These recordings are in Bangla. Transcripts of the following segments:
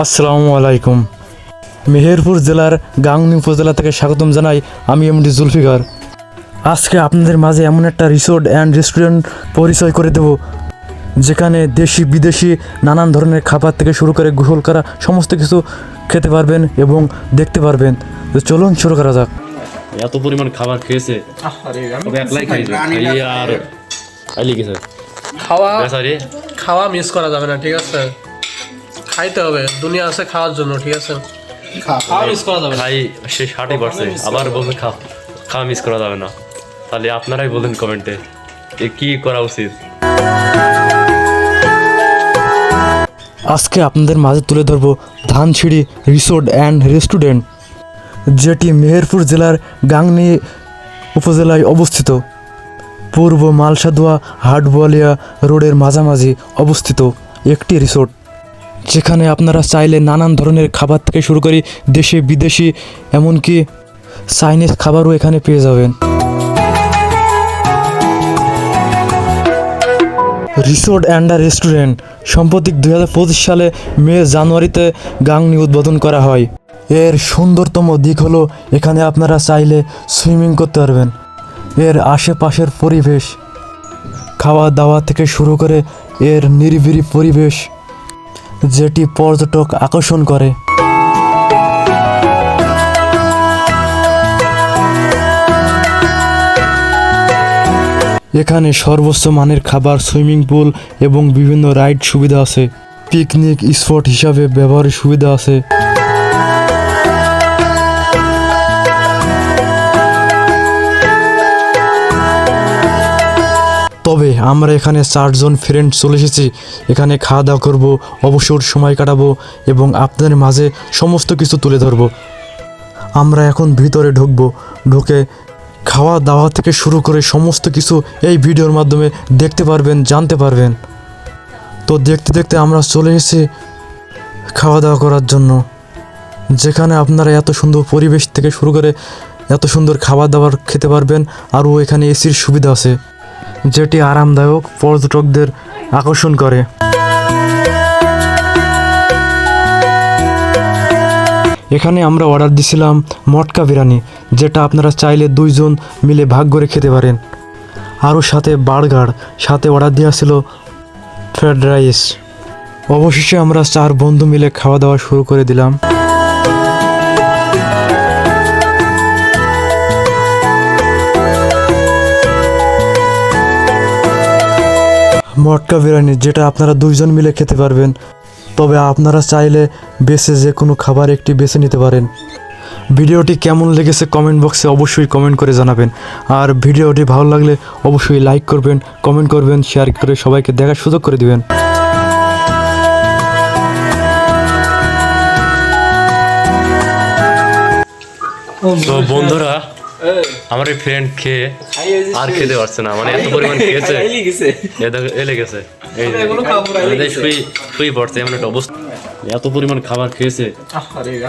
আসসালামু আলাইকুম। মেহেরপুর জেলার গাংনি উপজেলা থেকে স্বাগতম জানাই আমি এমডি জুলফিকার। আজকে আপনাদের মাঝে এমন একটা রিসোর্ট অ্যান্ড রেস্টুরেন্ট পরিচয় করে দেব যেখানে দেশি বিদেশি নানান ধরনের খাবার থেকে শুরু করে গোসল করা সমস্ত কিছু খেতে পারবেন এবং দেখতে পারবেন। তো চলুন শুরু করা যাক। এত পরিমাণ খাবার খেয়েছে। একলাই খাইছে। আর খাওয়া খাওয়া মিস করা যাবে না ঠিক আছে? খাইতে হবে দুনিয়া আছে খাওয়ার জন্য ঠিক আছে? খাওয়া মিস করা যাবে না। খাই সে ষাটই পারছে আবার বলছে খাও খাওয়া মিস করা যাবে না। তাহলে আপনারাই বলুন কমেন্টে এ কি করা উচিত। আজকে আপনাদের মাঝে তুলে ধরব ধানছিড়ি রিসোর্ট অ্যান্ড রেস্টুরেন্ট যেটি মেহেরপুর জেলার গাংনী উপজেলায় অবস্থিত। পূর্ব মালসাদুয়া হাটবোয়ালিয়া রোডের মাঝামাঝি অবস্থিত একটি রিসোর্ট। যেখানে আপনারা চাইলে নানান ধরনের খাবার থেকে শুরু করে দেশি, বিদেশি, এমনকি চাইনিজ খাবারও এখানে পেয়ে যাবেন। রিসোর্ট অ্যান্ড রেস্টুরেন্ট সম্প্রতি দুই হাজার পঁচিশ সালে মে, জানুয়ারিতে গাংনি উদ্বোধন করা হয়। এর সুন্দরতম দিক হলো এখানে আপনারা চাইলে সুইমিং করতে পারবেন। এর আশেপাশের পরিবেশ খাওয়া দাওয়া থেকে শুরু করে এর নিরিবিলি পরিবেশ যেটি পর্যটক আকর্ষণ করে। এখানে সর্বোচ্চ মানের খাবার, সুইমিং পুল এবং বিভিন্ন রাইড সুবিধা আছে। পিকনিক স্পট হিসাবে ব্যবহারের সুবিধা আছে। তবে আমরা এখানে চারজন ফ্রেন্ড চলে এসেছি। এখানে খাওয়া দাওয়া করব, অবসর সময় কাটাবো এবং আপনাদের মাঝে সমস্ত কিছু তুলে ধরবো। আমরা এখন ভিতরে ঢুকবো, ঢুকে খাওয়া দাওয়া থেকে শুরু করে সমস্ত কিছু এই ভিডিওর মাধ্যমে দেখতে পারবেন, জানতে পারবেন। তো দেখতে দেখতে আমরা চলে এসেছি খাওয়া দাওয়া করার জন্য। যেখানে আপনারা এত সুন্দর পরিবেশ থেকে শুরু করে এত সুন্দর খাবার দাবার খেতে পারবেন, আরও এখানে এসির সুবিধা আছে। যেটি আরামদায়ক পর্যটকদের আকর্ষণ করে। এখানে আমরা অর্ডার দিছিলাম মটকা বিরিয়ানি, যেটা আপনারা চাইলে দুইজন মিলে ভাগ করে খেতে পারেন। আরও সাথে বার্গার, সাথে অর্ডার দেওয়া ছিল ফ্রায়েড রাইস। অবশেষে আমরা চার বন্ধু মিলে খাওয়া দাওয়া শুরু করে দিলাম। মটকা বিরিয়ানি, যেটা আপনারা দুইজন মিলে খেতে পারবেন। তবে আপনারা চাইলে বেছে যে কোনো খাবার একটি বেছে নিতে পারেন। ভিডিওটি কেমন লেগেছে কমেন্ট বক্সে অবশ্যই কমেন্ট করে জানাবেন। আর ভিডিওটি ভালো লাগলে অবশ্যই লাইক করবেন, কমেন্ট করবেন, শেয়ার করে সবাইকে দেখার সুযোগ করে দিবেন। বন্ধুরা আমার এই ফ্রেন্ড খেয়ে আর খেতে পারছে না মানে এত পরিমাণ খেয়েছে। এলে গেছে। এই শুই শুই পড়ছে এমন একটা অবস্থা। এত পরিমাণ খাবার খেয়েছে।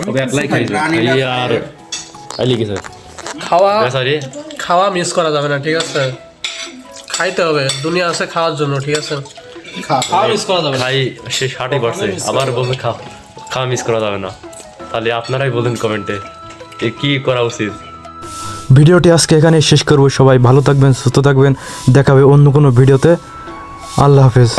তবে একলাই খাইছে। আর আইলি গেছে খাওয়া খাওয়া মিস করা যাবে না ঠিক আছে? খাইতে হবে দুনিয়া আছে খাওয়ার জন্য ঠিক আছে? খাওয়া মিস করা যাবে খাই সে ষাটই পারছে। আবার খাও খাওয়া মিস করা যাবে না। তাহলে আপনারাই বলুন কমেন্টে কি করা উচিত? ভিডিওটি আজকে এখানে শেষ করব। সবাই ভালো থাকবেন, সুস্থ থাকবেন। দেখাবে অন্য কোনো ভিডিওতে। আল্লাহ হাফেজ।